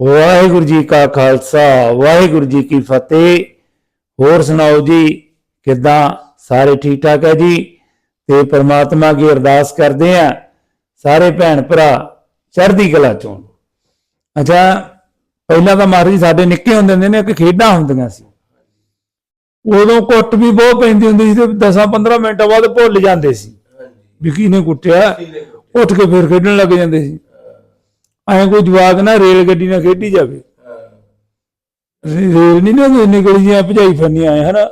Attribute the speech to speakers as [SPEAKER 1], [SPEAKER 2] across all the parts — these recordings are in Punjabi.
[SPEAKER 1] ਵਾਹਿਗੁਰੂ ਜੀ ਕਾ ਖਾਲਸਾ ਵਾਹਿਗੁਰੂ ਜੀ ਕੀ ਫਤਿਹ। ਹੋਰ ਸੁਣਾਓ ਜੀ ਕਿੱਦਾਂ? ਸਾਰੇ ਠੀਕ ਠਾਕ ਹੈ ਜੀ? ਤੇ ਪ੍ਰਮਾਤਮਾ ਕੀ ਅਰਦਾਸ ਕਰਦੇ ਆ ਸਾਰੇ ਭੈਣ ਭਰਾ ਚੜ੍ਹਦੀ ਕਲਾ ਚੋਂ। ਅੱਛਾ ਪਹਿਲਾਂ ਤਾਂ ਮਾਰੀ ਸਾਡੇ ਨਿੱਕੇ ਹੁੰਦੇ ਨੇ ਇੱਕ ਖੇਡਾਂ ਹੁੰਦੀਆਂ ਸੀ। ਉਦੋਂ ਕੁੱਟ ਵੀ ਬਹੁਤ ਪੈਂਦੀ ਹੁੰਦੀ ਸੀ ਤੇ 10-15 ਮਿੰਟਾਂ ਬਾਅਦ ਭੁੱਲ ਜਾਂਦੇ ਸੀ। ਵੀ ਕਿਹਨੇ ਕੁੱਟਿਆ? ਉੱਠ ਕੇ ਫਿਰ ਖੇਡਣ ਲੱਗ ਜਾਂਦੇ ਸੀ। ਐਂ ਕੋਈ ਜਵਾਕ ਨਾ ਰੇਲ ਗੱਡੀ ਨਾਲ ਖੇਡੀ ਜਾਵੇ। ਰੇਲ ਨਹੀਂ ਨਾ ਨਿਕਲੀ ਜੀਆਂ ਭਜਾਈ ਫੰਨੀਆਂ ਐ ਹਨਾ?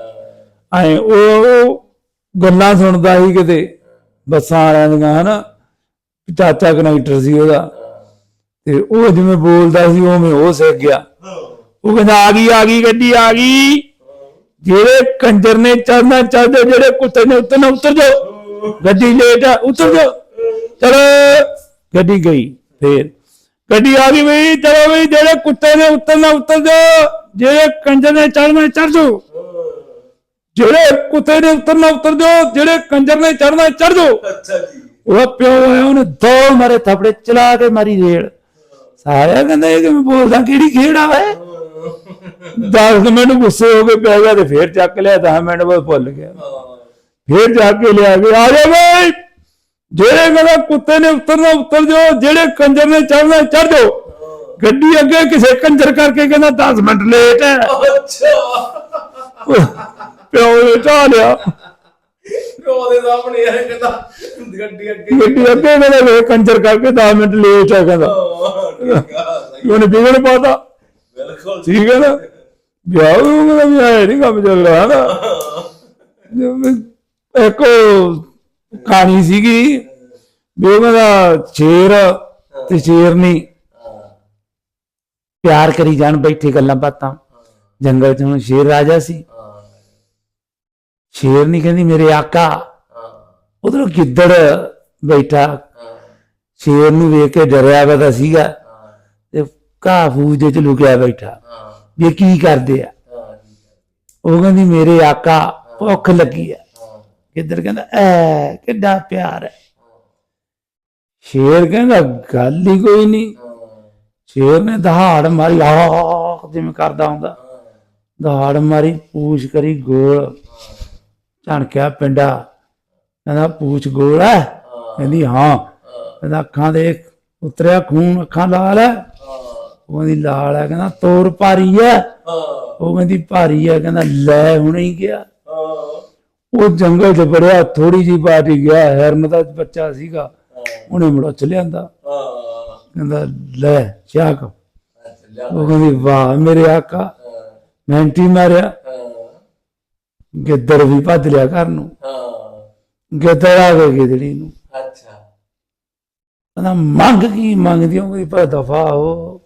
[SPEAKER 1] ਐ ਉਹ ਗੱਲਾਂ ਸੁਣਦਾ ਸੀ ਕਿਤੇ, ਬੱਸਾਂ ਵਾਲਿਆਂ ਦੀਆਂ, ਹਨਾ? ਚਾਚਾ ਕਨੈਕਟਰ ਸੀ ਉਹਦਾ। ਤੇ ਉਹ ਜਿਵੇਂ ਬੋਲਦਾ ਸੀ, ਉਵੇਂ ਉਹ ਸਿੱਖ ਗਿਆ। ਉਹ ਕਹਿੰਦਾ, ਆ ਗਈ ਆ ਗਈ, ਗੱਡੀ, ਆ ਗਈ। ਜਿਹੜੇ ਕੰਜਰ ਨੇ ਚੜਨਾ ਚੜ ਜਿਹੜੇ ਕੁੱਤੇ ਨੇ ਉਤਰਨਾ, ਉਤਰ ਜਾਓ। ਗੱਡੀ ਲੇਟ ਆ, ਉਤਰ ਜਾਓ। ਚਲੋ, ਗੱਡੀ ਗਈ, ਫੇਰ ਗੱਡੀ ਆ ਗਈ ਬਈ ਚਲੋ ਬਈ ਜਿਹੜੇ ਕੁੱਤੇ ਨੇ ਉਤਰਨਾ ਉਤਰ ਜਾਓ ਜਿਹੜੇ ਕੰਜਰ ਨੇ ਚੜਨਾ ਚੜ ਜਾਓ। ਜਿਹੜੇ ਕੁੱਤੇ ਨੇ ਉਤਰਨਾ ਉਤਰ ਜਾਓ ਜਿਹੜੇ ਕੰਜਰ ਨੇ ਚੜਨਾ ਚੜ ਜਾਓ।
[SPEAKER 2] ਅੱਛਾ ਜੀ।
[SPEAKER 1] ਉਹ ਪਿਓ ਆਇਆ ਉਹਨੇ ਦੋ ਮਾਰੇ ਥਪੜੇ ਚਲਾ ਕੇ ਮਾਰੀ ਰੇਲ। ਸਾਰਿਆ ਕਹਿੰਦਾ ਇਹ ਕਿਵੇਂ ਬੋਲਦਾ? ਕਿਹੜੀ ਖੇਡ ਆ ਵੇ? 10 ਮਿੰਟ ਗੁੱਸੇ ਹੋ ਕੇ ਪੈ ਗਿਆ ਤੇ ਫੇਰ ਚੱਕ ਲਿਆ 10 ਮਿੰਟ ਬਾਅਦ ਭੁੱਲ ਗਿਆ। ਫੇਰ ਜਾ ਕੇ ਲਿਆ ਕੇ ਆ ਜਾ ਬਈ। ਜਿਹੜੇ ਕਹਿੰਦਾ ਕੁੱਤੇ ਨੇ ਉਤਰਨਾ ਉਤਰ ਜਾਓ। ਜਿਹੜੇ ਕੰਜਰ ਨੇ ਚੜਨਾ ਚੜ ਜਾਓ। ਗੱਡੀ ਅੱਗੇ ਕਿਸੇ ਕੰਜਰ ਕਰਕੇ ਕਹਿੰਦਾ 10 ਮਿੰਟ ਲੇਟ ਹੈ।
[SPEAKER 2] ਅੱਛਾ।
[SPEAKER 1] ਪਿਓ ਨੇ ਚਾਹ ਲਿਆ
[SPEAKER 2] ਉਹਦੇ ਸਾਹਮਣੇ ਇਹ ਕਹਿੰਦਾ ਗੱਡੀ ਅੱਗੇ
[SPEAKER 1] ਗੱਡੀ ਅੱਗੇ ਕਹਿੰਦਾ ਵੇ ਕੰਜਰ ਕਰਕੇ 10 ਮਿੰਟ ਲੇਟ ਹੈ ਕਹਿੰਦਾ। ਉਹਨੇ ਵਿਗੜ ਪਾਤਾ।
[SPEAKER 2] ਬਿਲਕੁਲ।
[SPEAKER 1] ਠੀਕ ਹੈ ਨਾ? ਵਿਆਹ ਨੂੰ ਕਹਿੰਦਾ ਵੀ ਆਏ ਨਹੀਂ ਕੰਮ ਚੱਲ ਰਿਹਾ ਨਾ? ਇੱਕ ਉਹ ਕਹਾਣੀ ਸੀਗੀ ਵੀ ਉਹ ਕਹਿੰਦਾ ਸ਼ੇਰ ਤੇ ਸ਼ੇਰਨੀ ਪਿਆਰ ਕਰੀ ਜਾਣ ਬੈਠੇ ਗੱਲਾਂ ਬਾਤਾਂ। ਜੰਗਲ ਚ ਹੁਣ ਸ਼ੇਰ ਰਾਜਾ ਸੀ। ਸ਼ੇਰਨੀ ਕਹਿੰਦੀ ਮੇਰੇ ਆਕਾ। ਉਧਰੋਂ ਗਿੱਦੜ ਬੈਠਾ। ਸ਼ੇਰ ਨੂੰ ਵੇਖ ਕੇ ਡਰਿਆ ਵਾ ਤਾਂ ਸੀਗਾ। ਤੇ ਘਾਹ ਫੂਜ ਦੇ ਚ ਲੁਕਿਆ ਬੈਠਾ। ਵੀ ਕੀ ਕਰਦੇ ਆ? ਉਹ ਕਹਿੰਦੀ ਮੇਰੇ ਆਕਾ ਭੁੱਖ ਲੱਗੀ ਆ। ਕਿੱਧਰ ਕਹਿੰਦਾ, ਐ, ਕਿੱਡਾ ਪਿਆਰ ਹੈ। ਸ਼ੇਰ ਕਹਿੰਦਾ, ਗੱਲ ਹੀ ਕੋਈ ਨਹੀਂ। ਸ਼ੇਰ ਨੇ ਦਹਾੜ ਮਾਰੀ, ਆਹ, ਜਿਵੇਂ ਕਰਦਾ ਹੁੰਦਾ। ਦਹਾੜ ਮਾਰੀ, ਪੂਛ ਕਰੀ ਗੋਲ। ਝਣਕਿਆ ਪਿੰਡਾ। ਕਹਿੰਦਾ, ਪੂਛ ਗੋਲ ਹੈ? ਕਹਿੰਦੀ, ਹਾਂ। ਕਹਿੰਦਾ, ਅੱਖਾਂ ਦੇ ਉਤਰਿਆ ਖੂਨ, ਅੱਖਾਂ ਲਾਲ ਹੈ। ਉਹ ਕਹਿੰਦੀ, ਲਾਲ ਹੈ। ਕਹਿੰਦਾ, ਤੋਰ ਭਾਰੀ ਹੈ। ਉਹ ਕਹਿੰਦੀ, ਭਾਰੀ ਹੈ। ਕਹਿੰਦਾ, ਲੈ ਹੁਣੇ ਹੀ ਗਿਆ। ਉਹ ਜੰਗਲ 'ਚ ਬੜਿਆ ਥੋੜੀ ਜੀ ਬਾਤ ਹੀ ਗਿਆ ਹਰਨ ਦਾ ਬੱਚਾ ਸੀਗਾ ਉਹਨੇ ਮੁੜਾ ਚ ਲਿਆਂਦਾ ਕਹਿੰਦਾ ਲੈ ਸ਼ਾਕ ਉਹ ਕਹਿੰਦੀ ਵਾਹ ਮੇਰੇ ਆਕਾ। ਮੈਂਟੀ ਮਾਰਿਆ। ਗਿੱਦੜ ਵੀ ਭੱਜ ਲਿਆ ਘਰ ਨੂੰ। ਗਿੱਦੜ ਆ ਗਿਆ ਗਿੱਦੜੀ ਨੂੰ।
[SPEAKER 2] ਅੱਛਾ।
[SPEAKER 1] ਕਹਿੰਦਾ ਮੰਗ ਕੀ ਮੰਗਦੀ ਉਹ ਪਰ ਦਫਾ ਹੋ।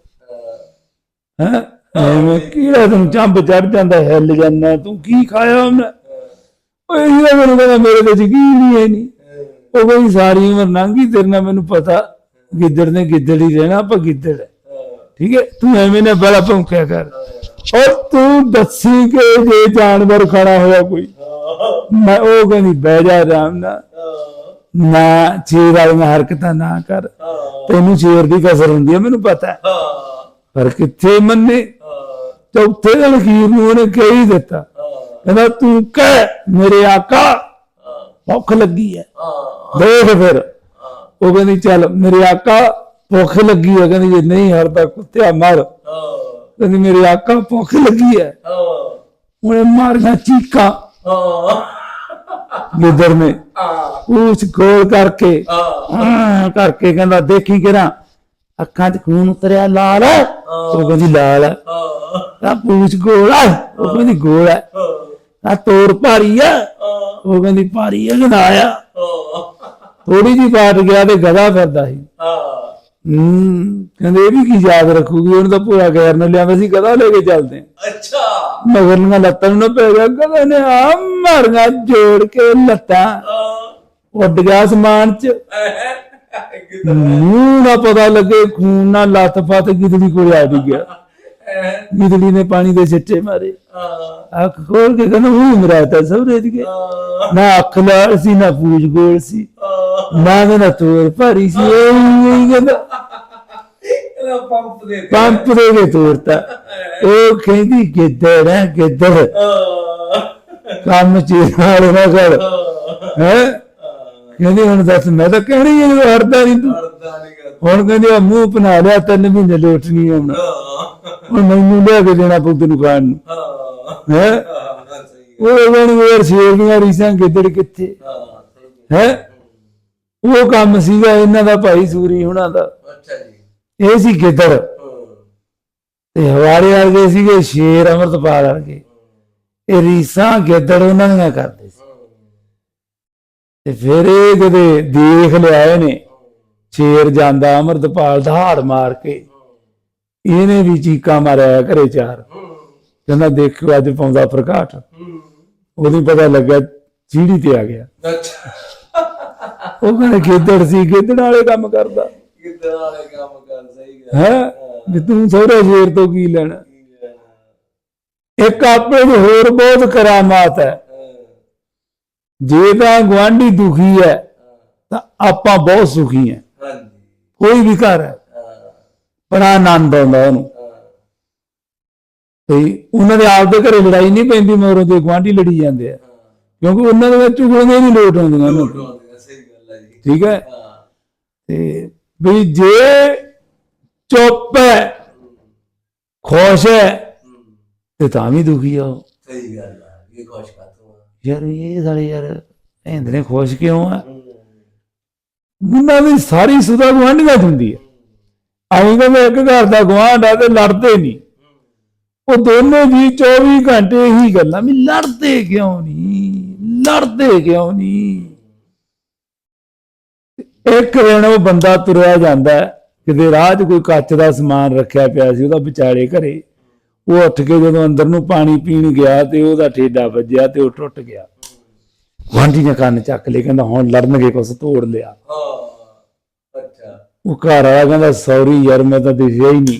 [SPEAKER 1] ਹੈ। ਐਵੇਂ ਕਿਹੜਾ ਤੂੰ ਚੰਬ ਚੜ ਜਾਂਦਾ ਹਿੱਲ ਜਾਂਦਾ ਤੂੰ ਕੀ ਖਾਇਆ ਉਹਨੇ? ਓਏ ਇਹ ਮੈਨੂੰ ਕਹਿੰਦਾ ਮੇਰੇ ਤੇ ਯਕੀਨ ਨਹੀਂ ਹੈ ਨਹੀਂ। ਉਹ ਕੋਈ ਸਾਰੀ ਉਮਰ ਲੰਘੀ ਤੇਰੇ ਨਾਲ ਮੈਨੂੰ ਪਤਾ। ਗਿੱਦੜ ਨੇ ਗਿੱਦੜ ਹੀ ਰਹਿਣਾ ਆਪਾਂ ਗਿੱਦੜ ਹੈ। ਠੀਕ ਹੈ? ਤੂੰ ਐਵੇਂ ਨਾ ਬੜਾ ਭੌਂਕਿਆ ਕਰ। ਔਰ ਤੂੰ ਦੱਸੀ ਕਿ ਜੇ ਜਾਨਵਰ ਖੜਾ ਹੋਇਆ ਕੋਈ। ਮੈਂ ਉਹ ਕਹਿੰਦੀ ਬਹਿ ਜਾ ਆਰਾਮ ਨਾਲ। ਨਾ ਚੀਰ ਵਾਲੀਆਂ ਹਰਕਤਾਂ ਨਾ ਕਰ। ਤੈਨੂੰ ਚੀਰ ਦੀ ਕਸਰ ਹੁੰਦੀ ਹੈ ਮੈਨੂੰ ਪਤਾ ਹੈ। ਪਰ ਕਿੱਥੇ ਮੰਨੇ? ਚੌਥੇ ਦਿਨ ਅਖੀਰ ਨੂੰ ਉਹਨੇ ਕਹਿ ਹੀ ਦਿੱਤਾ। ਕਹਿੰਦਾ, ਤੂੰ ਕਹਿ, ਮੇਰੇ ਆਕਾ ਭੁੱਖ ਲੱਗੀ ਹੈ। ਦੇਖ ਫਿਰ। ਉਹ ਕਹਿੰਦੀ, ਚੱਲ, ਮੇਰੇ ਆਕਾ ਭੁੱਖ ਲੱਗੀ ਹੈ। ਕਹਿੰਦੀ, ਜੇ ਨਹੀਂ ਹਰਦਾ ਕੁੱਤਿਆ ਮਰ। ਕਹਿੰਦੀ, ਮੇਰੇ ਆਕਾ ਭੁੱਖ ਲੱਗੀ ਹੈ। ਉਹਨੇ ਮਾਰੀਆਂ ਚੀਕਾਂ ਲਿਦਰ ਨੇ। ਪੂਛ ਗੋਲ ਕਰਕੇ ਕਰਕੇ ਕਹਿੰਦਾ, ਦੇਖੀ ਕਿਰਾ ਅੱਖਾਂ 'ਚ ਖੂਨ ਉਤਰਿਆ, ਲਾਲ ਉਹ ਕਹਿੰਦੀ, ਲਾਲ ਹੈ। ਆ ਪੂਛ ਗੋਲ ਆ ਉਹ ਕਹਿੰਦੀ, ਗੋਲ ਹੈ। ਆ ਤੋਰ ਭਾਰੀ ਹੈ ਉਹ ਕਹਿੰਦੀ ਭਾਰੀ ਹੈ ਕਹਿੰਦਾ ਆਇਆ ਥੋੜੀ ਜੀ ਬਾਤ ਗਿਆ ਤੇ ਗਦਾ ਫਿਰਦਾ ਸੀ। ਹੂੰ ਕਹਿੰਦੇ ਇਹ ਵੀ ਕੀ ਯਾਦ ਰੱਖੂਗੀ? ਉਹਨੂੰ ਤਾਂ ਪੂਰਾ ਗੈਰ ਨੇ ਲਿਆਂਦਾ ਸੀ ਗਦਾ ਲੈ ਕੇ ਚੱਲਦੇ ਆ।
[SPEAKER 2] ਅੱਛਾ।
[SPEAKER 1] ਮਗਰ ਨੂੰ ਲੱਤਾਂ ਨੂੰ ਨਾ ਪੈ ਗਿਆ ਗਦਾ ਨੇ ਆ ਮਾਰੀਆਂ ਜੋੜ ਕੇ ਲੱਤਾਂ। ਉੱਡ ਗਿਆ ਅਸਮਾਨ 'ਚ। ਮੂੰਹ ਨਾ ਪਤਾ ਲੱਗੇ ਖੂਨ ਨਾਲ ਲੱਤ ਫਤ ਗਿਦੜੀ ਕੋਲ ਆ ਗਿਆ। ਗਿਦੜੀ ਨੇ ਪਾਣੀ ਦੇ ਛਿੱਟੇ ਮਾਰੇ। ਅੱਖ ਖੋਲ ਕੇ ਕਹਿੰਦਾ ਉਹ ਮਰਾ ਤਾਂ ਸਭ ਗਏ ਨਾ ਅੱਖ ਲਾਲ ਸੀ ਨਾ ਪੂਛ ਗੋਲ ਸੀ। ਨਾ ਕਹਿੰਦਾ ਤੋਰ ਭਾਰੀ ਸੀ ਇਹ ਕਹਿੰਦਾ।
[SPEAKER 2] ਪੰਪ ਦੇ ਦੇ
[SPEAKER 1] ਪੰਪ ਦੇ ਕੇ ਤੋਰਤਾ। ਉਹ ਕਹਿੰਦੀ ਗਿੱਦੜ ਹੈ
[SPEAKER 2] ਹਾਂ।
[SPEAKER 1] ਕੰਮ ਨਾਲ ਨਾ ਕਰ।
[SPEAKER 2] ਹਾਂ।
[SPEAKER 1] ਕਹਿੰਦੀ ਹੁਣ ਦੱਸ ਮੈਂ ਤਾਂ ਕਹਿਣੀ ਹੈ ਹਰਦਾ ਨਹੀਂ ਤੂੰ। ਹੁਣ ਕਹਿੰਦੀ ਆ ਮੂੰਹ ਬਣਾ ਲਿਆ ਤਿੰਨ ਮਹੀਨੇ ਲੋਟ ਨਹੀਂ ਆਉਣਾ। ਹੁਣ ਮੈਨੂੰ ਲਿਆ ਕੇ ਦੇਣਾ ਪੁੱਤ ਨੂੰ ਖਾਣ ਨੂੰ।
[SPEAKER 2] ਹਾਂ।
[SPEAKER 1] ਹੈ? ਉਹ ਕਹਿੰਦੀ ਯਾਰ ਸ਼ੇਰ ਦੀਆਂ ਰੀਸਾਂ ਗਿੱਦੜ ਕਿੱਥੇ?
[SPEAKER 2] ਹਾਂ
[SPEAKER 1] ਉਹ ਕੰਮ ਸੀਗਾ ਇਹਨਾਂ ਦਾ ਭਾਈ ਸੂਰੀ ਹੁਣਾਂ ਦਾ।
[SPEAKER 2] ਅੱਛਾ ਜੀ।
[SPEAKER 1] ਇਹ ਸੀ ਗਿੱਦੜ। ਤੇ ਹਵਾਰੇ ਵਰਗੇ ਸੀਗੇ ਸ਼ੇਰ ਅਮਰਤਪਾਲ ਵਰਗੇ। ਇਹ ਰੀਸਾਂ ਗਿੱਦੜ ਉਹਨਾਂ ਦੀਆਂ ਕਰਦੇ ਸੀ। ਤੇ ਫਿਰ ਇਹ ਕਦੇ ਦੇਖ ਲਿਆ ਇਹਨੇ ਸ਼ੇਰ ਜਾਂਦਾ ਅਮਰਤਪਾਲ ਦਹਾੜ ਮਾਰ ਕੇ। ਇਹਨੇ ਵੀ ਚੀਕਾਂ ਮਾਰਿਆ ਘਰੇ ਚਾਰ। ਕਹਿੰਦਾ ਦੇਖੋ ਅੱਜ ਪਾਉਂਦਾ ਪ੍ਰਕਾਟ ਉਹਨੂੰ ਪਤਾ ਲੱਗਾ ਚੀੜੀ ਤੇ ਆ ਗਿਆ।
[SPEAKER 2] ਅੱਛਾ।
[SPEAKER 1] ਉਹ ਕਹਿੰਦਾ ਗਿੱਦੜ ਸੀ ਗਿੱਦੜ ਵਾਲੇ ਕੰਮ ਕਰਦਾ।
[SPEAKER 2] ਕਿਦਾਂ ਵਾਲੇ ਕੰਮ ਕਰ ਸਹੀ ਗੱਲ।
[SPEAKER 1] ਹੈ? ਵੀ ਤੂੰ ਸਹੁਰੇ ਸ਼ੇਰ ਤੋਂ ਕੀ ਲੈਣਾ। ਇੱਕ ਆਪਣੇ ਦੀ ਹੋਰ ਬਹੁਤ ਕਰਾਮਾਤ ਹੈ। ਜੇ ਤਾਂ ਗਵਾਂਢੀ ਦੁਖੀ ਹੈ ਤਾਂ ਆਪਾਂ ਬਹੁਤ ਸੁਖੀ ਹੈ।
[SPEAKER 2] ਹਾਂਜੀ।
[SPEAKER 1] ਕੋਈ ਵੀ ਘਰ ਹਾਂ, ਬੜਾ ਆਨੰਦ ਆਉਂਦਾ ਉਹਨੂੰ। ਤੇ ਉਹਨਾਂ ਦੇ ਆਪਦੇ ਘਰੇ ਲੜਾਈ ਨਹੀਂ ਪੈਂਦੀ ਮਗਰੋਂ ਜੇ ਗਵਾਂਢੀ ਲੜੀ ਜਾਂਦੇ ਆ। ਕਿਉਂਕਿ ਉਹਨਾਂ ਦੇ ਵਿੱਚ ਚੁਗਲੀਆਂ ਨਹੀਂ ਲੋਟ ਆਉਂਦੀਆਂ ਉਹਨਾਂ। ਨੂੰ ਠੀਕ ਹੈ? ਤੇ ਵੀ ਜੇ ਚੁੱਪ ਹੈ ਖੁਸ਼ ਹੈ ਤੇ ਤਾਂ ਵੀ ਦੁਖੀ ਆ
[SPEAKER 2] ਸਹੀ ਗੱਲ ਹੈ ਇਹ ਖੁਸ਼ ਕਾਤੋਂ
[SPEAKER 1] ਯਾਰ ਇਹ ਸਾਲੇ ਯਾਰ ਇਹਦੇ ਖੁਸ਼ ਕਿਉਂ ਆ? ਉਹਨਾਂ ਦੀ ਸਾਰੀ ਸੁਦਾ ਗਵਾਂਢੀਆਂ ਹੁੰਦੀ ਹੈ ਆਈ ਕਹਿੰਦੇ ਇੱਕ ਘਰ ਦਾ ਗਵਾਂਢ ਆ ਤੇ ਲੜਦੇ ਨਹੀਂ। ਉਹ ਦੋਨੋਂ ਜੀ 24 ਘੰਟੇ ਹੀ ਗੱਲਾਂ ਵੀ ਲੜਦੇ ਕਿਉਂ ਨਹੀਂ? ਲੜਦੇ ਕਿਉਂ ਨਹੀਂ? ਇੱਕ ਦਿਨ ਉਹ ਬੰਦਾ ਤੁਰਿਆ ਜਾਂਦਾ, ਕਿਤੇ ਰਾਹ 'ਚ ਕੋਈ ਕੱਚ ਦਾ ਸਮਾਨ ਰੱਖਿਆ ਪਿਆ ਸੀ, ਉਹਦਾ ਵਿਚਾਲੇ ਘਰੇ। ਉਹ ਉੱਠ ਕੇ ਜਦੋਂ ਅੰਦਰ ਨੂੰ ਪਾਣੀ ਪੀਣ ਗਿਆ ਤੇ ਉਹਦਾ ਠੇਡਾ ਵੱਜਿਆ ਤੇ ਉਹ ਟੁੱਟ ਗਿਆ। ਗੁਆਂਢੀ ਨੇ ਕੰਨ ਚੱਕ ਲਏ, ਕਹਿੰਦਾ, ਹੁਣ ਲੜਨਗੇ ਕੁਛ, ਤੋੜ ਲਿਆ।
[SPEAKER 2] ਹਾਂ।
[SPEAKER 1] ਉਹ ਘਰ ਵਾਲਾ ਕਹਿੰਦਾ ਸੌਰੀ ਯਾਰ ਮੈਂ ਤਾਂ ਦਿਸਿਆ ਹੀ ਨਹੀਂ।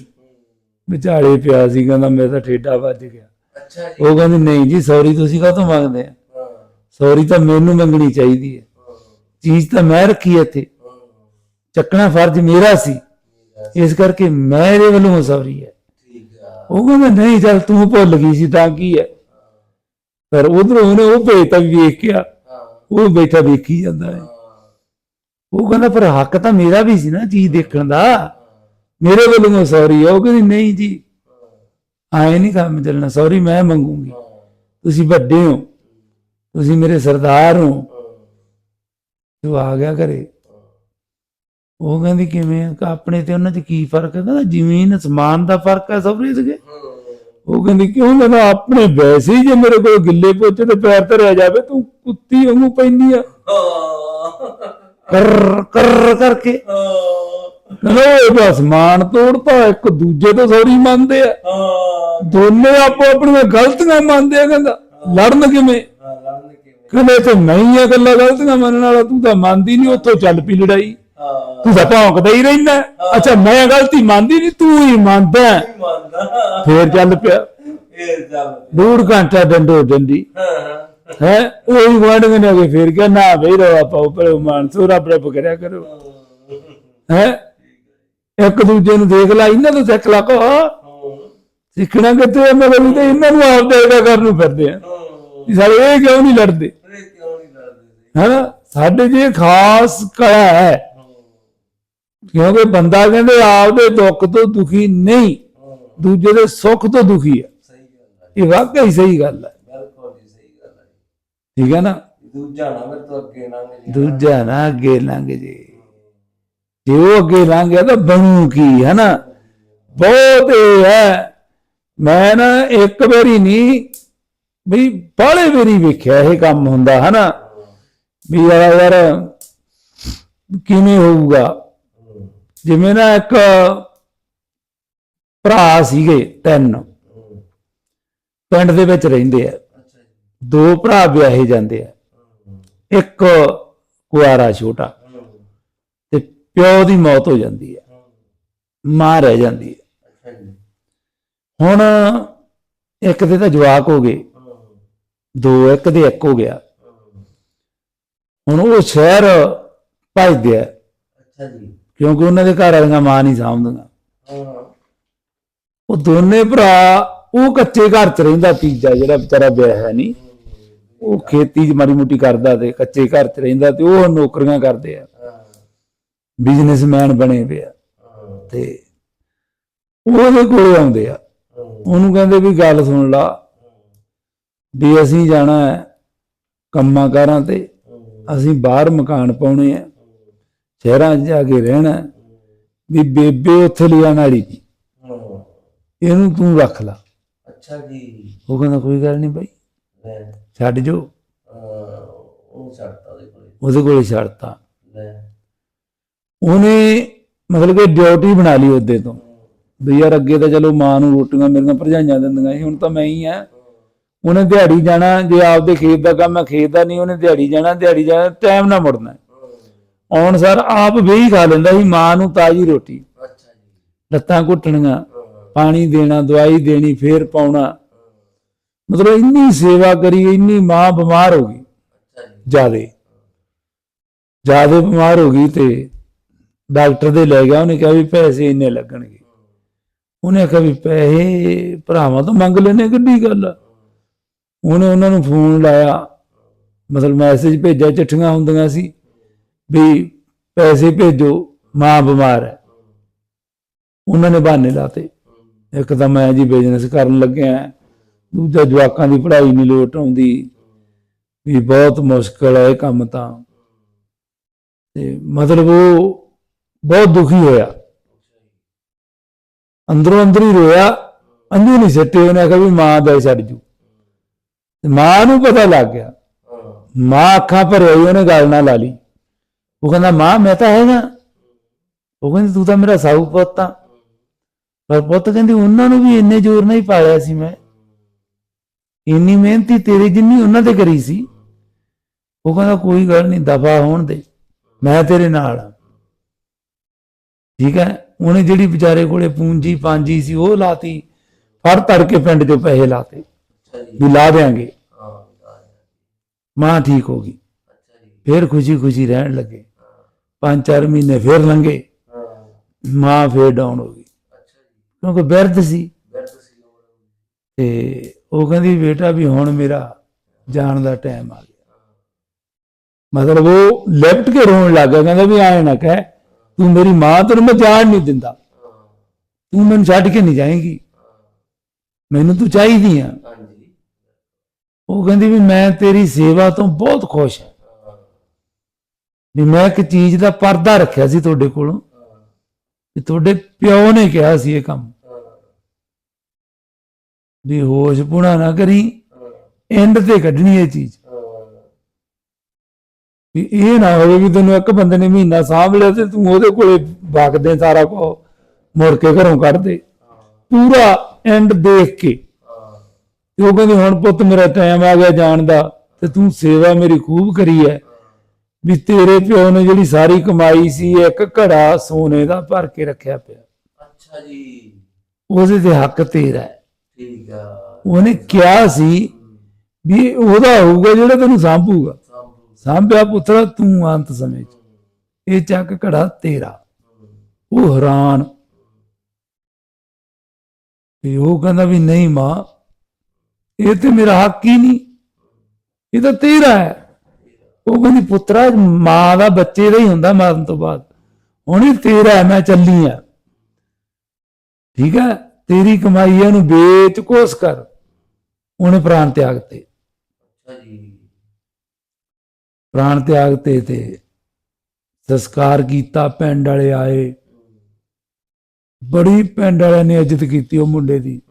[SPEAKER 1] ਵਿਚਾਲੇ ਪਿਆ ਸੀ ਕਹਿੰਦਾ ਮੇਰਾ ਤਾਂ ਠੇਡਾ ਵੱਜ ਗਿਆ।
[SPEAKER 2] ਅੱਛਾ ਜੀ।
[SPEAKER 1] ਉਹ ਕਹਿੰਦੀ ਨਹੀਂ ਜੀ ਸੌਰੀ ਤੁਸੀਂ ਕਾਹਤੋਂ ਮੰਗਦੇ ਆ? ਸੌਰੀ ਤਾਂ ਮੈਨੂੰ ਮੰਗਣੀ ਚਾਹੀਦੀ ਹੈ। ਚੀਜ਼ ਤਾਂ ਮੈਂ ਰੱਖੀ ਇੱਥੇ। ਚੱਕਣਾ ਫਰਜ਼ ਮੇਰਾ ਸੀ। ਇਸ ਕਰਕੇ ਮੈਂ ਇਹਦੇ ਵੱਲੋਂ ਸੌਰੀ ਹੈ। ਉਹ ਕਹਿੰਦਾ ਨਹੀਂ ਚੱਲ ਤੂੰ ਭੁੱਲ ਗਈ ਸੀ ਤਾਂ ਕੀ ਹੈ? ਪਰ ਉਧਰੋਂ ਉਹਨੇ ਉਹ ਭੇਜਤਾ ਵੀ ਵੇਖ ਕੇ ਆ
[SPEAKER 2] ਹਾਂ।
[SPEAKER 1] ਉਹ ਬੈਠਾ ਵੇਖੀ ਜਾਂਦਾ ਹੈ। ਉਹ ਕਹਿੰਦਾ, ਪਰ ਹੱਕ ਤਾਂ ਮੇਰਾ ਵੀ ਸੀ ਨਾ ਚੀਜ਼ ਦੇਖਣ ਦਾ। ਮੇਰੇ ਵੱਲੋਂ ਸੌਰੀ ਉਹ ਕਹਿੰਦੀ, ਨਹੀਂ ਜੀ, ਆਏ ਨਹੀਂ ਕੰਮ ਚੱਲਣਾ। ਸੌਰੀ ਮੈਂ ਮੰਗੂਗੀ। ਤੁਸੀਂ ਵੱਡੇ ਹੋ। ਤੁਸੀਂ ਮੇਰੇ ਸਰਦਾਰ ਹੋ। ਤੂੰ ਆ ਗਿਆ ਘਰੇ। ਉਹ ਕਹਿੰਦੀ, ਕਿਵੇਂ ਆਪਣੇ ਤੇ ਉਹਨਾਂ 'ਚ ਕੀ ਫ਼ਰਕ ਹੈ? ਕਹਿੰਦਾ, ਜ਼ਮੀਨ, ਅਸਮਾਨ ਦਾ ਫ਼ਰਕ ਹੈ ਸਭਰੇ ਦੇ ਉਹ ਕਹਿੰਦੀ, ਕਿਉਂ? ਕਹਿੰਦਾ ਆਪਣੇ ਵੈਸੇ ਹੀ ਜੇ ਮੇਰੇ ਕੋਲ ਗਿੱਲੇ ਪੋਚੇ ਤੇ ਪੈਰ ਧਰਿਆ ਜਾਵੇ, ਤੂੰ ਕੁੱਤੀ ਵਾਂਗੂ ਪੈਂਦੀ ਆ। ਕਰ ਕਰ ਕਰਕੇ। ਉਹ ਤਾਂ ਅਸਮਾਨ ਤੋੜਤਾ ਇੱਕ ਦੂਜੇ ਤੋਂ ਸੌਰੀ ਮੰਨਦੇ ਆ। ਦੋਨੇ ਆਪੋ ਆਪਣੀਆਂ ਗਲਤੀਆਂ ਮੰਨਦੇ ਆ ਕਹਿੰਦਾ। ਲੜਨ ਕਿਵੇਂ? ਕਹਿੰਦੇ ਤੇ ਨਹੀਂ ਆ ਗੱਲਾਂ ਗਲਤੀਆਂ ਮੰਨਣ ਵਾਲਾ ਤੂੰ ਤਾਂ ਮੰਨਦੀ ਨਹੀਂ ਉੱਥੋਂ ਚੱਲ ਪਈ ਲੜਾਈ। ਤੂੰ ਤਾਂ ਭੌਂਕਦਾ ਹੀ ਰਹਿਣਾ ਅੱਛਾ ਮੈਂ ਗਲਤੀ ਮੰਨਦੀ ਨਹੀਂ ਤੂੰ ਹੀ ਮੰਨਦਾ। ਫੇਰ ਚੱਲ ਪਿਆ। ਡੂੜ ਘੰਟਾ ਡੰਡੋ ਡੰਡੀ। ਹੈ। ਉਹੀ ਵਰਡ ਨੇ ਅਗੇ ਫੇਰ ਕਿਹਾ, ਨਾ ਬਈ ਰੋ ਆਪਾਂ ਉੱਪਰ ਮਾਨਸੂਰ ਰੱਬ ਰੱਬ ਕਰਿਆ ਕਰੋ। ਹੈ? ਇੱਕ ਦੂਜੇ ਨੂੰ ਦੇਖ ਲਾ, ਇਹਨਾਂ ਤੋਂ ਸਿੱਖ ਲਾ ਕੋ। ਸਿੱਖਣਾ ਕਿੱਥੇ ਮਤਲਬ ਤੇ ਇਹਨਾਂ ਨੂੰ ਆਪ ਦੇਗਾ ਕਰਨ ਨੂੰ ਫਿਰਦੇ ਆ। ਸਾਰੇ ਇਹ ਕਿਉਂ ਨਹੀਂ ਲੜਦੇ? ਹੈਨਾ ਸਾਡੇ ਜੇ ਖਾਸ ਕਲਾ ਹੈ। ਕਿਉਂਕਿ ਬੰਦਾ ਕਹਿੰਦੇ, ਆਪ ਦੇ ਦੁੱਖ ਤੋਂ ਦੁਖੀ ਨਹੀਂ, ਦੂਜੇ ਦੇ ਸੁੱਖ ਤੋਂ ਦੁਖੀ ਹੈ। ਇਹ ਵਾਕਈ ਸਹੀ ਗੱਲ ਹੈ। ਠੀਕ ਹੈ ਨਾ?
[SPEAKER 2] ਦੂਜਾ ਨਾ ਮੇਰੇ ਤੋਂ ਅੱਗੇ ਲੰਘ ਜੇ।
[SPEAKER 1] ਦੂਜਾ ਨਾ ਅੱਗੇ ਲੰਘ ਜੇ। ਜੇ ਉਹ ਅੱਗੇ ਲੰਘ ਗਿਆ ਤਾਂ ਬਣੂ ਕੀ ਹੈ ਨਾ? ਬਹੁਤ ਇਹ ਹੈ। ਮੈਂ ਨਾ ਇੱਕ ਵਾਰੀ ਨਹੀਂ ਵੀ ਬਾਹਲੇ ਵਾਰੀ ਵੇਖਿਆ ਇਹ ਕੰਮ ਹੁੰਦਾ ਹੈ ਨਾ? ਵੀ ਯਾਰ ਯਾਰ ਕਿਵੇਂ ਹੋਊਗਾ? ਜਿਵੇਂ ਨਾ ਇੱਕ ਭਰਾ ਸੀਗੇ ਤਿੰਨ। ਪਿੰਡ ਦੇ ਵਿੱਚ ਰਹਿੰਦੇ ਆ। ਦੋ ਭਰਾ ਵਿਆਹੇ ਜਾਂਦੇ ਆ। ਇੱਕ ਕੁਆਰਾ ਛੋਟਾ ਤੇ ਪਿਓ ਦੀ ਮੌਤ ਹੋ ਜਾਂਦੀ ਹੈ ਮਾਂ ਰਹਿ ਜਾਂਦੀ ਹੈ ਹੁਣ ਇੱਕ ਦੇ ਤਾਂ ਜਵਾਕ ਹੋ ਗਏ ਦੋ ਇੱਕ ਦੇ ਇੱਕ ਹੋ ਗਿਆ। ਹੁਣ ਉਹ ਸ਼ਹਿਰ ਭਜਦੇ ਆ।
[SPEAKER 2] ਅੱਛਾ ਜੀ।
[SPEAKER 1] ਕਿਉਂਕਿ ਉਹਨਾਂ ਦੇ ਘਰ ਵਾਲੀਆਂ ਮਾਂ ਨਹੀਂ ਸਾਂਭਦੀਆਂ। ਉਹ ਦੋਨੇ ਭਰਾ ਉਹ ਕੱਚੇ ਘਰ 'ਚ ਰਹਿੰਦਾ ਤੀਜਾ ਜਿਹੜਾ ਵਿਚਾਰਾ ਵਿਆਹ ਹੈ ਨਹੀਂ। ਉਹ ਖੇਤੀ 'ਚ ਮਾੜੀ ਮੋਟੀ ਕਰਦਾ ਤੇ ਕੱਚੇ ਘਰ 'ਚ ਰਹਿੰਦਾ ਤੇ ਉਹ ਨੌਕਰੀਆਂ ਕਰਦੇ ਆ। ਬਿਜ਼ਨਸਮੈਨ ਬਣੇ ਪਏ ਆ।
[SPEAKER 2] ਹਾਂ
[SPEAKER 1] ਤੇ ਉਹਦੇ ਕੋਲੇ ਆਉਂਦੇ ਆ। ਉਹਨੂੰ ਕਹਿੰਦੇ ਵੀ ਗੱਲ ਸੁਣ ਲਾ। ਵੀ ਅਸੀਂ ਜਾਣਾ ਹੈ ਕੰਮਾਂ ਕਾਰਾਂ ਤੇ। ਅਸੀਂ ਬਾਹਰ ਮਕਾਨ ਪਾਉਣੇ ਆ। ਸ਼ਹਿਰਾਂ 'ਚ ਜਾ ਕੇ ਰਹਿਣਾ ਵੀ ਬੇਬੇ ਉੱਥੇ ਲਿਆਣ ਵਾਲੀ।
[SPEAKER 2] ਹਾਂ।
[SPEAKER 1] ਇਹਨੂੰ ਤੂੰ ਰੱਖ ਲਾ।
[SPEAKER 2] ਅੱਛਾ ਜੀ।
[SPEAKER 1] ਉਹ ਕਹਿੰਦਾ ਕੋਈ ਗੱਲ ਨਹੀਂ ਬਾਈ। ਛੱਡ ਜੋ।
[SPEAKER 2] ਉਹ ਛੱਡਤਾ ਉਹਦੇ ਕੋਲੇ।
[SPEAKER 1] ਉਹਦੇ ਕੋਲੇ ਛੱਡਤਾ। ਉਹਨੇ ਮਤਲਬ ਕਿ ਡਿਊਟੀ ਬਣਾ ਲਈ ਉਹਦੇ ਤੋਂ। ਵੀ ਯਾਰ ਅੱਗੇ ਤਾਂ ਚਲੋ ਮਾਂ ਨੂੰ ਰੋਟੀਆਂ ਮੇਰੀਆਂ ਭਰਜਾਈਆਂ ਦਿੰਦੀਆਂ ਸੀ ਹੁਣ ਤਾਂ ਮੈਂ ਹੀ ਆ। ਉਹਨੇ ਦਿਹਾੜੀ ਜਾਣਾ ਜੇ ਆਪਦੇ ਖੇਤ ਦਾ ਕੰਮ ਹੈ ਖੇਤ ਦਾ ਨਹੀਂ ਉਹਨੇ ਦਿਹਾੜੀ ਜਾਣਾ ਦਿਹਾੜੀ ਜਾਣਾ ਟਾਈਮ ਨਾ ਮੁੜਨਾ। ਆਉਣ ਸਰ ਆਪ ਵੀ ਖਾ ਲੈਂਦਾ ਸੀ ਮਾਂ ਨੂੰ ਤਾਜੀ ਰੋਟੀ।
[SPEAKER 2] ਅੱਛਾ ਜੀ।
[SPEAKER 1] ਲੱਤਾਂ ਘੁੱਟਣੀਆਂ। ਪਾਣੀ ਦੇਣਾ ਦਵਾਈ ਦੇਣੀ ਫੇਰ ਪਾਉਣਾ। ਮਤਲਬ ਇੰਨੀ ਸੇਵਾ ਕਰੀ ਇੰਨੀ ਮਾਂ ਬਿਮਾਰ ਹੋ ਗਈ। ਜਿਆਦੇ ਜਿਆਦੇ ਬਿਮਾਰ ਹੋ ਗਈ ਤੇ ਡਾਕਟਰ ਦੇ ਲੈ ਗਿਆ ਉਹਨੇ ਕਿਹਾ ਵੀ ਪੈਸੇ ਇੰਨੇ ਲੱਗਣਗੇ। ਉਹਨੇ ਆਖਿਆ ਵੀ ਪੈਸੇ ਭਰਾਵਾਂ ਤੋਂ ਮੰਗ ਲੈਣੇ ਕਿੱਡੀ ਗੱਲ ਆ। ਉਹਨੇ ਉਹਨਾਂ ਨੂੰ ਫੋਨ ਲਾਇਆ। ਮਤਲਬ ਮੈਸੇਜ ਭੇਜਿਆ ਚਿੱਠੀਆਂ ਹੁੰਦੀਆਂ ਸੀ ਵੀ ਪੈਸੇ ਭੇਜੋ ਮਾਂ ਬਿਮਾਰ ਹੈ। ਉਹਨਾਂ ਨੇ ਬਹਾਨੇ ਲਾਤੇ। ਇੱਕ ਤਾਂ ਮੈਂ ਜੀ ਬਿਜ਼ਨਸ ਕਰਨ ਲੱਗਿਆ। ਦੂਜਾ ਜਵਾਕਾਂ ਦੀ ਪੜ੍ਹਾਈ ਨਹੀਂ ਲੋਟ ਆਉਂਦੀ। ਵੀ ਬਹੁਤ ਮੁਸ਼ਕਲ ਹੈ ਇਹ ਕੰਮ ਤਾਂ। ਤੇ ਮਤਲਬ ਉਹ ਬਹੁਤ ਦੁਖੀ ਹੋਇਆ। ਅੰਦਰੋਂ ਅੰਦਰ ਹੀ ਰੋਇਆ। ਅੰਜੂ ਨਹੀਂ ਸਿੱਟੇ, ਉਹਨੇ ਆਖਿਆ ਵੀ ਮਾਂ ਦਾ ਛੱਡ ਜੂ। ਮਾਂ ਨੂੰ ਪਤਾ ਲੱਗ ਗਿਆ। ਮਾਂ ਅੱਖਾਂ ਭਰ ਆਈ ਉਹਨੇ ਗੱਲ ਨਾ ਲਾ ਲਈ। ਉਹ ਕਹਿੰਦਾ, ਮਾਂ, ਮੈਂ ਤਾਂ ਹੈਗਾ। ਉਹ ਕਹਿੰਦੀ, ਤੂੰ ਤਾਂ ਮੇਰਾ ਸਾਊ ਪੁੱਤ ਆ। ਪਰ ਪੁੱਤ ਕਹਿੰਦੀ, ਉਹਨਾਂ ਨੂੰ ਵੀ ਇੰਨੇ ਜ਼ੋਰ ਨਾਲ ਹੀ ਪਾਲਿਆ ਸੀ ਮੈਂ। ਇੰਨੀ ਮਿਹਨਤੀ ਤੇਰੇ ਜਿੰਨੀ ਉਹਨਾਂ ਤੇ ਕਰੀ ਸੀ ਉਹ ਕਹਿੰਦਾ ਕੋਈ ਗੱਲ ਨਹੀਂ ਦਫਾ ਹੋਣ ਦੇ ਮੈਂ ਤੇਰੇ ਨਾਲ ਆ। ਠੀਕ ਹੈ ਉਹਨੇ ਜਿਹੜੀ ਵਿਚਾਰੇ ਕੋਲੇ ਪੂੰਜੀ ਪਾਂਜੀ ਸੀ ਉਹ ਲਾਤੀ ਫੜ ਤੜ ਕੇ ਪਿੰਡ 'ਚੋਂ ਪੈਸੇ ਲਾਤੇ ਵੀ ਲਾ ਦੇਾਂਗੇ ਮਾਂ ਠੀਕ ਹੋ ਗਈ। ਫੇਰ ਖੁਸ਼ੀ ਖੁਸ਼ੀ ਰਹਿਣ ਲੱਗੇ। ਪੰਜ ਚਾਰ ਮਹੀਨੇ ਫੇਰ
[SPEAKER 2] ਹਾਂ।
[SPEAKER 1] ਮਾਂ ਫੇਰ ਡਾਊਨ ਹੋ ਗਈ। ਕਿਉਂਕਿ ਬਿਰਧ ਸੀ। ਤੇ ਉਹ ਕਹਿੰਦੀ, ਬੇਟਾ ਵੀ ਹੁਣ ਮੇਰਾ ਜਾਣ ਦਾ ਟਾਈਮ ਆ ਗਿਆ। ਮਤਲਬ ਉਹ ਲਿਪਟ ਕੇ ਰੋਣ ਲੱਗ ਗਿਆ, ਕਹਿੰਦਾ ਵੀ ਆਏ ਨਾ ਕਹਿ, ਤੂੰ ਮੇਰੀ ਮਾਂ, ਤੈਨੂੰ ਮੈਂ ਜਾਣ ਨਹੀਂ ਦਿੰਦਾ। ਤੂੰ ਮੈਨੂੰ ਛੱਡ ਕੇ ਨਹੀਂ ਜਾਏਂਗੀ। ਮੈਨੂੰ ਤੂੰ ਚਾਹੀਦੀ ਆ। ਉਹ ਕਹਿੰਦੀ ਵੀ ਮੈਂ ਤੇਰੀ ਸੇਵਾ ਤੋਂ ਬਹੁਤ ਖੁਸ਼ ਹਾਂ ਵੀ ਮੈਂ ਇੱਕ ਚੀਜ਼ ਦਾ ਪਰਦਾ ਰੱਖਿਆ ਸੀ ਤੁਹਾਡੇ ਕੋਲੋਂ। ਵੀ ਤੁਹਾਡੇ ਪਿਓ ਨੇ ਕਿਹਾ ਸੀ ਇਹ ਕੰਮ। ਵੀ ਹੋਸ਼ ਪੁਣਾ ਨਾ ਕਰੀ ਐਂਡ ਤੇ ਕੱਢਣੀ ਇਹ ਚੀਜ਼। ਵੀ ਇਹ ਨਾ ਹੋਵੇ ਵੀ ਤੈਨੂੰ ਇੱਕ ਬੰਦੇ ਨੇ ਮਹੀਨਾ ਸਾਂਭ ਲਿਆ ਤੇ ਤੂੰ ਉਹਦੇ ਕੋਲੇ ਵਗਦੇ ਸਾਰਾ ਕੋ ਮੁੜ ਕੇ ਘਰੋਂ ਕੱਢ ਦੇ। ਪੂਰਾ ਐਂਡ ਦੇਖ ਕੇ। ਤੇ ਉਹ ਕਹਿੰਦੀ ਹੁਣ ਪੁੱਤ ਮੇਰਾ ਟਾਈਮ ਆ ਗਿਆ ਜਾਣ ਦਾ ਤੇ ਤੂੰ ਸੇਵਾ ਮੇਰੀ ਖੂਬ ਕਰੀ ਹੈ। ਵੀ ਤੇਰੇ ਪਿਓ ਨੇ ਜਿਹੜੀ ਸਾਰੀ ਕਮਾਈ ਸੀ ਇੱਕ ਘੜਾ ਸੋਨੇ ਦਾ ਭਰ ਕੇ ਰੱਖਿਆ ਪਿਆ।
[SPEAKER 2] ਅੱਛਾ ਜੀ।
[SPEAKER 1] ਉਹਦੇ ਤੇ ਹੱਕ ਤੇਰਾ ਹੈ।
[SPEAKER 2] ਠੀਕ ਆ।
[SPEAKER 1] ਉਹਨੇ ਕਿਹਾ ਸੀ ਵੀ ਇਹ ਉਹਦਾ ਹੋਊਗਾ ਜਿਹੜਾ ਤੈਨੂੰ ਸਾਂਭੂਗਾ।
[SPEAKER 2] ਸੰਭੂ
[SPEAKER 1] ਸਾਂਭਿਆ ਪੁੱਤਰਾ, ਤੂੰ ਅੰਤ ਸਮੇਂ 'ਚ। ਇਹ ਚੱਕ ਘੜਾ ਤੇਰਾ। ਉਹ ਹੈਰਾਨ। ਤੇ ਉਹ ਕਹਿੰਦਾ ਵੀ ਨਹੀਂ ਮਾਂ, ਇਹ ਤੇ ਮੇਰਾ ਹੱਕ ਹੀ ਨਹੀਂ। ਇਹ ਤਾਂ ਤੇਰਾ ਹੈ। ਉਹ ਕਹਿੰਦੀ, ਪੁੱਤਰਾ, ਮਾਂ ਦਾ ਬੱਚੇ ਦਾ ਹੀ ਹੁੰਦਾ ਮਾਰਨ ਤੋਂ ਬਾਅਦ। ਹੁਣ ਇਹ ਤੇਰਾ ਹੈ, ਮੈਂ ਚੱਲੀ ਆ। ਠੀਕ ਹੈ? ਤੇਰੀ ਕਮਾਈ ਹੈ, ਇਹਨੂੰ ਵੇਚ ਕੋਸ ਕਰ। ਉਹਨੇ ਪ੍ਰਾਣ ਤਿਆਗ ਤੇ।
[SPEAKER 2] ਅੱਛਾ ਜੀ।
[SPEAKER 1] ਪ੍ਰਾਣ ਤਿਆਗ ਤੇ ਤੇ ਸੰਸਕਾਰ ਕੀਤਾ ਪਿੰਡ ਵਾਲੇ ਆਏ। ਬੜੀ ਪਿੰਡ ਵਾਲਿਆਂ ਨੇ ਇੱਜ਼ਤ ਕੀਤੀ ਉਹ ਮੁੰਡੇ ਦੀ।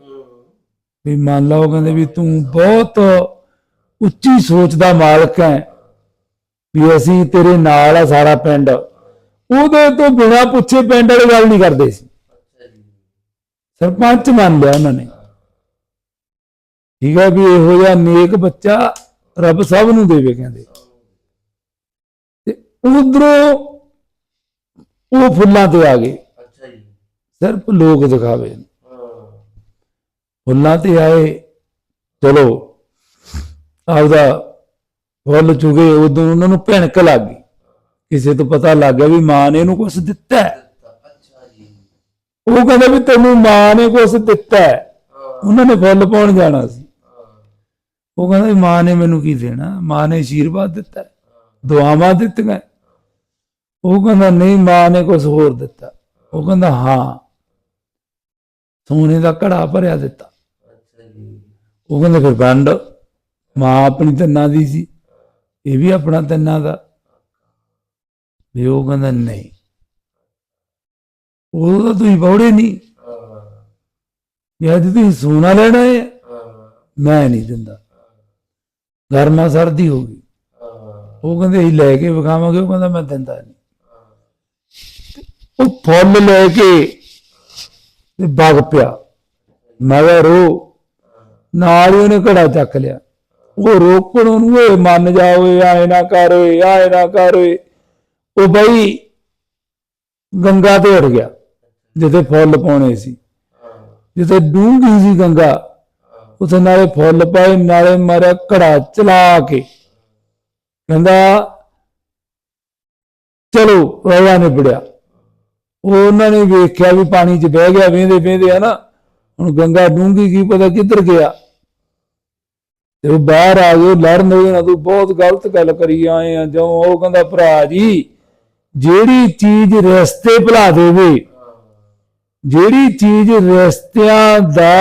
[SPEAKER 1] ਵੀ ਮੰਨ ਲਓ ਕਹਿੰਦੇ ਵੀ ਤੂੰ ਬਹੁਤ ਉੱਚੀ ਸੋਚ ਦਾ ਮਾਲਕ ਹੈ ਵੀ ਅਸੀਂ ਤੇਰੇ ਨਾਲ ਆ ਸਾਰਾ ਪਿੰਡ। ਉਹਦੇ ਤੋਂ ਬਿਨਾ ਪੁੱਛੇ ਪਿੰਡ ਵਾਲੇ ਗੱਲ ਨਹੀਂ ਕਰਦੇ ਸੀ। ਸਰਪੰਚ ਮੰਨ ਲਿਆ ਉਹਨਾਂ ਨੇ। ਠੀਕ ਹੈ ਵੀ ਇਹੋ ਜਿਹਾ ਨੇਕ ਬੱਚਾ ਰੱਬ ਸਭ ਨੂੰ ਦੇਵੇ ਕਹਿੰਦੇ। ਤੇ ਉਧਰੋਂ ਉਹ ਫੁੱਲਾਂ ਤੇ ਆ ਗਏ।
[SPEAKER 2] ਅੱਛਾ ਜੀ।
[SPEAKER 1] ਸਿਰਫ ਲੋਕ ਦਿਖਾਵੇ। ਫੁੱਲਾਂ ਤੇ ਆਏ ਚਲੋ ਆਪਦਾ ਫੁੱਲ ਚੁਗੇ ਉਦੋਂ ਉਹਨਾਂ ਨੂੰ ਭਿਣਕ ਲੱਗ ਗਈ। ਕਿਸੇ ਤੋਂ ਪਤਾ ਲੱਗ ਗਿਆ ਵੀ ਮਾਂ ਨੇ ਇਹਨੂੰ ਕੁਝ ਦਿੱਤਾ ਹੈ। ਉਹ ਕਹਿੰਦਾ ਵੀ ਤੈਨੂੰ ਮਾਂ ਨੇ ਕੁਛ ਦਿੱਤਾ ਹੈ। ਉਹਨਾਂ ਨੇ ਫੁੱਲ ਪਾਉਣ ਜਾਣਾ ਸੀ। ਉਹ ਕਹਿੰਦਾ ਵੀ ਮਾਂ ਨੇ ਮੈਨੂੰ ਕੀ ਦੇਣਾ? ਮਾਂ ਨੇ ਆਸ਼ੀਰਵਾਦ ਦਿੱਤਾ ਦੁਆਵਾਂ ਦਿੱਤੀਆਂ ਉਹ ਕਹਿੰਦਾ ਨਹੀਂ ਮਾਂ ਨੇ ਕੁਝ ਹੋਰ ਦਿੱਤਾ। ਉਹ ਕਹਿੰਦਾ ਹਾਂ। ਸੋਨੇ ਦਾ ਘੜਾ ਭਰਿਆ ਦਿੱਤਾ।
[SPEAKER 2] ਅੱਛਾ ਜੀ।
[SPEAKER 1] ਉਹ ਕਹਿੰਦੇ ਫਿਰ ਵੰਡ। ਮਾਂ ਆਪਣੀ ਤਿੰਨਾਂ ਦੀ ਸੀ। ਇਹ ਵੀ ਆਪਣਾ ਤਿੰਨਾਂ ਦਾ। ਵੀ ਉਹ ਕਹਿੰਦਾ ਨਹੀਂ। ਉਹ ਤਾਂ ਤੁਸੀਂ ਬੌੜੇ ਨਹੀਂ
[SPEAKER 2] ਹਾਂ
[SPEAKER 1] ਵੀ ਅੱਜ ਤੁਸੀਂ ਸੋਨਾ ਲੈਣਾ ਹੈ ਮੈਂ ਨਹੀਂ ਦਿੰਦਾ। ਗਰਮਾ ਸਰਦੀ ਹੋ ਗਈ। ਉਹ ਕਹਿੰਦੇ, ਅਸੀਂ ਲੈ ਕੇ ਵਿਖਾਵਾਂਗੇ। ਉਹ ਕਹਿੰਦਾ, ਮੈਂ ਦਿੰਦਾ ਨਹੀਂ ਉਹ ਫੁੱਲ ਲੈ ਕੇ ਤੇ ਵਗ ਪਿਆ। ਮਗਰ ਉਹ ਨਾਲ ਹੀ ਉਹਨੇ ਘੜਾ ਚੱਕ ਲਿਆ। ਉਹ ਰੋਕਣ ਉਹਨੂੰ ਇਹ ਮੰਨ ਜਾ ਓਏ, ਆਏ ਨਾ ਕਰ ਓਏ, ਆਏ ਨਾ ਕਰ ਓਏ। ਉਹ ਬਈ ਗੰਗਾ ਤੇ ਉੱਡ ਗਿਆ। ਜਿੱਥੇ ਫੁੱਲ ਪਾਉਣੇ ਸੀ। ਜਿੱਥੇ ਡੂੰਘੀ ਸੀ ਗੰਗਾ, ਉਥੇ ਨਾਲੇ ਫੁੱਲ ਪਾਏ, ਨਾਲੇ ਮਾਰਿਆ ਘੜਾ ਚਲਾ ਕੇ। ਕਹਿੰਦਾ, ਚਲੋ ਰਵਾ ਨੇ ਪੜਿਆ। ਉਹ ਉਹਨਾਂ ਨੇ ਵੇਖਿਆ ਵੀ ਪਾਣੀ 'ਚ ਬਹਿ ਗਿਆ ਵੇਂਦੇ ਵੇਂਦੇ ਆ ਨਾ ਹੁਣ ਗੰਗਾ ਡੂੰਗੀ ਕੀ ਪਤਾ ਕਿੱਧਰ ਗਿਆ। ਤੇ ਉਹ ਬਾਹਰ ਆ ਗਏ ਲੜਨ ਹੋਏ ਨਾ ਤੂੰ ਬਹੁਤ ਗਲਤ ਗੱਲ ਕਰੀ ਆਏ ਆ ਜੋ ਉਹ ਕਹਿੰਦਾ, ਭਰਾ ਜੀ, ਜਿਹੜੀ ਚੀਜ਼ ਰਸਤੇ ਭੁਲਾ ਦੇਵੇ ਜਿਹੜੀ ਚੀਜ਼ ਰਸਤਿਆਂ ਦਾ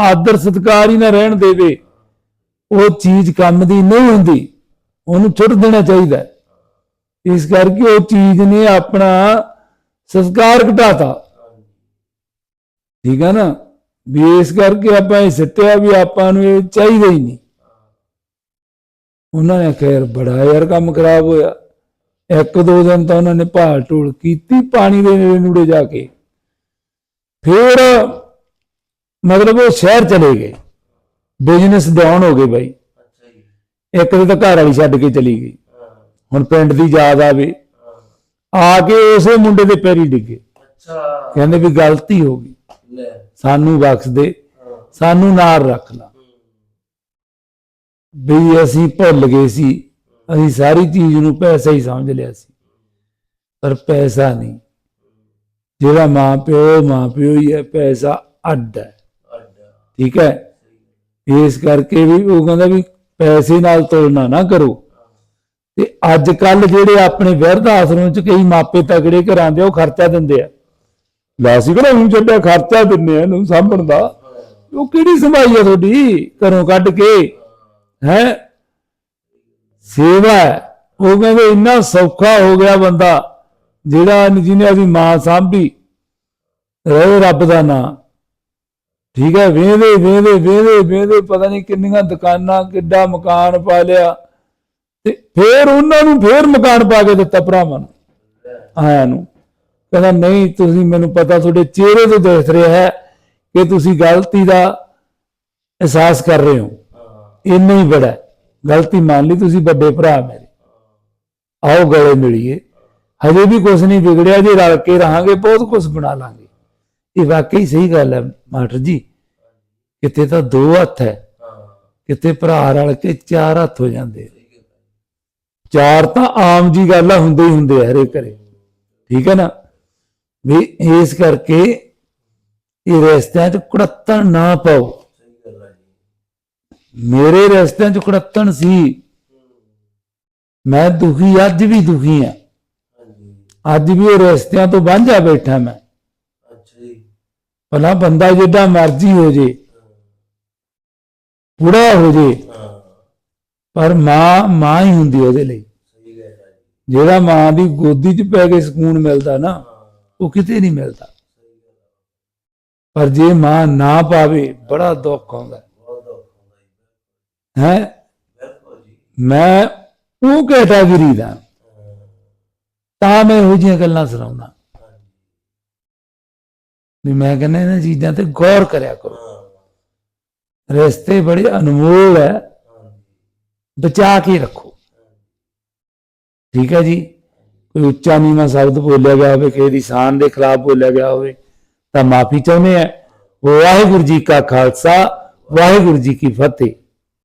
[SPEAKER 1] ਆਦਰ ਸਤਿਕਾਰ ਹੀ ਨਾ ਰਹਿਣ ਦੇਵੇ, ਉਹ ਚੀਜ਼ ਕੰਮ ਦੀ ਨਹੀਂ ਹੁੰਦੀ, ਉਹਨੂੰ ਛੁੱਟ ਦੇਣਾ ਚਾਹੀਦਾ ਇਸ ਕਰਕੇ ਉਹ ਚੀਜ਼ ਨੇ ਆਪਣਾ ਸੰਸਕਾਰ ਘਟਾਤਾ। ਠੀਕ ਹੈ ਨਾ? ਵੀ ਇਸ ਕਰਕੇ ਆਪਾਂ ਇਹ ਸਿੱਟਿਆ ਵੀ ਆਪਾਂ ਨੂੰ ਇਹ ਚਾਹੀਦਾ ਹੀ ਨਹੀਂ। ਉਹਨਾਂ ਨੇ ਖੈਰ ਬੜਾ ਯਾਰ ਕੰਮ ਖਰਾਬ ਹੋਇਆ। ਇੱਕ ਦੋ ਦਿਨ ਤਾਂ ਉਹਨਾਂ ਨੇ ਭਾਲ ਢੋਲ ਕੀਤੀ, ਪਾਣੀ ਦੇ ਨੇੜੇ ਨੂੜੇ ਜਾ ਕੇ। ਫਿਰ ਮਤਲਬ ਉਹ ਸ਼ਹਿਰ ਚਲੇ ਗਏ। ਬਿਜ਼ਨਸ ਡਾਊਨ ਹੋ ਗਏ ਬਾਈ। ਇੱਕ ਦੇ ਤਾਂ ਘਰ ਵਾਲੀ ਛੱਡ ਕੇ ਚਲੀ ਗਈ। ਹੁਣ ਪਿੰਡ ਦੀ ਯਾਦ ਆਵੇ। ਆ ਕੇ ਉਸੇ ਮੁੰਡੇ ਦੇ ਪੈਰੀ ਡਿੱਗੇ।
[SPEAKER 2] ਅੱਛਾ।
[SPEAKER 1] ਕਹਿੰਦੇ ਵੀ ਗਲਤੀ ਹੋ ਗਈ।
[SPEAKER 2] ਲੈ।
[SPEAKER 1] ਸਾਨੂੰ ਬਖਸ਼ ਦੇ। ਸਾਨੂੰ ਨਾਲ ਰੱਖ ਲਾ। ਵੀ ਅਸੀਂ ਭੁੱਲ ਗਏ ਸੀ। ਅਸੀਂ ਸਾਰੀ ਚੀਜ਼ ਨੂੰ ਪੈਸਾ ਹੀ ਸਮਝ ਲਿਆ ਸੀ। ਪਰ ਪੈਸਾ ਨਹੀਂ। ਜਿਹੜਾ ਮਾਂ ਪਿਓ ਮਾਂ ਪਿਓ ਹੀ ਹੈ ਪੈਸਾ ਅੱਡ ਹੈ। ਠੀਕ ਹੈ? ਇਸ ਕਰਕੇ ਵੀ ਉਹ ਕਹਿੰਦਾ ਵੀ ਪੈਸੇ ਨਾਲ ਤੁਲਨਾ ਨਾ ਕਰੋ। ਤੇ ਅੱਜ ਕੱਲ ਜਿਹੜੇ ਆਪਣੇ ਵਿਰਧ ਆਸ਼ਰਮ ਚ ਕਈ ਮਾਪੇ ਤਗੜੇ ਘਰਾਂ ਦੇ ਉਹ ਖਰਚਾ ਦਿੰਦੇ ਆ। ਲੈ ਅਸੀਂ ਕਿਹੜਾ ਹੁਣ ਛੱਡਿਆ ਖਰਚਾ ਦਿੰਨੇ ਆ ਇਹਨੂੰ ਸਾਂਭਣ ਦਾ। ਉਹ ਕਿਹੜੀ ਸੰਭਾਈ ਆ ਤੁਹਾਡੀ? ਘਰੋਂ ਕੱਢ ਕੇ। ਹੈ? ਸੇਵਾ। ਉਹ ਕਹਿੰਦੇ ਇੰਨਾ ਸੌਖਾ ਹੋ ਗਿਆ ਬੰਦਾ। ਜਿਹੜਾ ਜਿਹਨੇ ਆਪਣੀ ਮਾਂ ਸਾਂਭੀ ਰਹੇ ਰੱਬ ਦਾ ਨਾਮ ਠੀਕ ਹੈ ਵੇਂਦੇ ਵੇਂਦੇ ਵੇਂਦੇ ਵੇਂਦੇ ਪਤਾ ਨਹੀਂ ਕਿੰਨੀਆਂ ਦੁਕਾਨਾਂ, ਕਿੱਡਾ ਮਕਾਨ ਪਾ ਲਿਆ। ਤੇ ਫੇਰ ਉਹਨਾਂ ਨੂੰ ਫੇਰ ਮਕਾਨ ਪਾ ਕੇ ਦਿੱਤਾ ਭਰਾਵਾਂ ਨੂੰ, ਆਇਆ ਨੂੰ। ਕਹਿੰਦਾ, ਨਹੀਂ, ਤੁਸੀਂ ਮੈਨੂੰ ਪਤਾ, ਤੁਹਾਡੇ ਚਿਹਰੇ ਤੋਂ ਦਿਖ ਰਿਹਾ ਹੈ ਕਿ ਤੁਸੀਂ ਗਲਤੀ ਦਾ ਅਹਿਸਾਸ ਕਰ ਰਹੇ ਹੋ।
[SPEAKER 2] ਹਾਂ
[SPEAKER 1] ਇੰਨਾ ਹੀ ਬੜਾ ਗਲਤੀ ਮੰਨ ਲਈ ਤੁਸੀਂ ਵੱਡੇ ਭਰਾ ਮੇਰੇ। ਆਓ, ਗਲੇ ਮਿਲੀਏ। ਹਜੇ ਵੀ ਕੁਝ ਨਹੀਂ ਵਿਗੜਿਆ ਜੇ, ਰਲ ਕੇ ਰਹਾਂਗੇ, ਬਹੁਤ ਕੁਝ ਬਣਾ ਲਾਂਗੇ। ਇਹ ਵਾਕਈ ਸਹੀ ਗੱਲ ਹੈ ਮਾਸਟਰ ਜੀ। ਕਿਤੇ ਤਾਂ ਦੋ ਹੱਥ ਹੈ
[SPEAKER 2] ਹਾਂ
[SPEAKER 1] ਕਿਤੇ ਭਰਾ ਰਲ ਕੇ ਚਾਰ ਹੱਥ ਹੋ ਜਾਂਦੇ ਚਾਰ ਤਾਂ ਆਮ ਜੀ ਗੱਲ ਆ, ਹੁੰਦੇ ਹੀ ਹੁੰਦੇ ਆ ਹਰੇ ਘਰੇ। ਠੀਕ ਹੈ ਨਾ? ਵੀ ਇਸ ਕਰਕੇ ਇਹ ਰਸਤਿਆਂ 'ਚ ਕੁੜੱਤਣ ਨਾ ਪਾਓ। ਮੇਰੇ ਰਸਤਿਆਂ 'ਚ ਕੁੜੱਤਣ ਸੀ। ਮੈਂ ਦੁਖੀ, ਅੱਜ ਵੀ ਦੁਖੀ ਆ। ਅੱਜ ਵੀ ਉਹ ਰਸਤਿਆਂ ਤੋਂ ਵਾਂਝਾ ਬੈਠਾ ਮੈਂ।
[SPEAKER 2] ਅੱਛਾ ਜੀ।
[SPEAKER 1] ਭਲਾ ਬੰਦਾ ਜਿੱਡਾ ਮਰਜ਼ੀ ਹੋ ਜੇ ਬੁੜਾ ਹੋ ਜੇ ਪਰ ਮਾਂ ਮਾਂ ਹੀ ਹੁੰਦੀ ਉਹਦੇ ਲਈ। ਜਿਹੜਾ ਮਾਂ ਦੀ ਗੋਦੀ 'ਚ ਪੈ ਕੇ ਸਕੂਨ ਮਿਲਦਾ ਨਾ ਉਹ ਕਿਤੇ ਨਹੀਂ ਮਿਲਦਾ। ਪਰ ਜੇ ਮਾਂ ਨਾ ਪਾਵੇ ਬੜਾ ਦੁੱਖ ਆਉਂਦਾ। ਹੈ? ਮੈਂ ਉਹ ਕੈਟਾਗਰੀ ਦਾ।
[SPEAKER 2] ਹਾਂ
[SPEAKER 1] ਤਾਂ ਮੈਂ ਇਹੋ ਜਿਹੀਆਂ ਗੱਲਾਂ ਸੁਣਾਉਣਾ ਵੀ ਮੈਂ ਕਹਿੰਦਾ ਇਹਨਾਂ ਚੀਜ਼ਾਂ ਤੇ ਗੌਰ ਕਰਿਆ ਕਰੋ। ਰਿਸ਼ਤੇ ਬੜੇ ਅਨਮੋਲ ਹੈ। ਬਚਾ ਕੇ ਰੱਖੋ। ਠੀਕ ਹੈ ਜੀ? ਕੋਈ ਉੱਚਾ ਨੀਵਾਂ ਸ਼ਬਦ ਬੋਲਿਆ ਗਿਆ ਹੋਵੇ, ਕਿਸੇ ਦੀ ਸ਼ਾਨ ਦੇ ਖਿਲਾਫ ਬੋਲਿਆ ਗਿਆ ਹੋਵੇ, ਤਾਂ ਮਾਫੀ ਚਾਹੁੰਦੇ ਆ। ਵਾਹਿਗੁਰੂ ਜੀ ਕਾ ਖਾਲਸਾ, ਵਾਹਿਗੁਰੂ ਜੀ ਕੀ ਫਤਿਹ।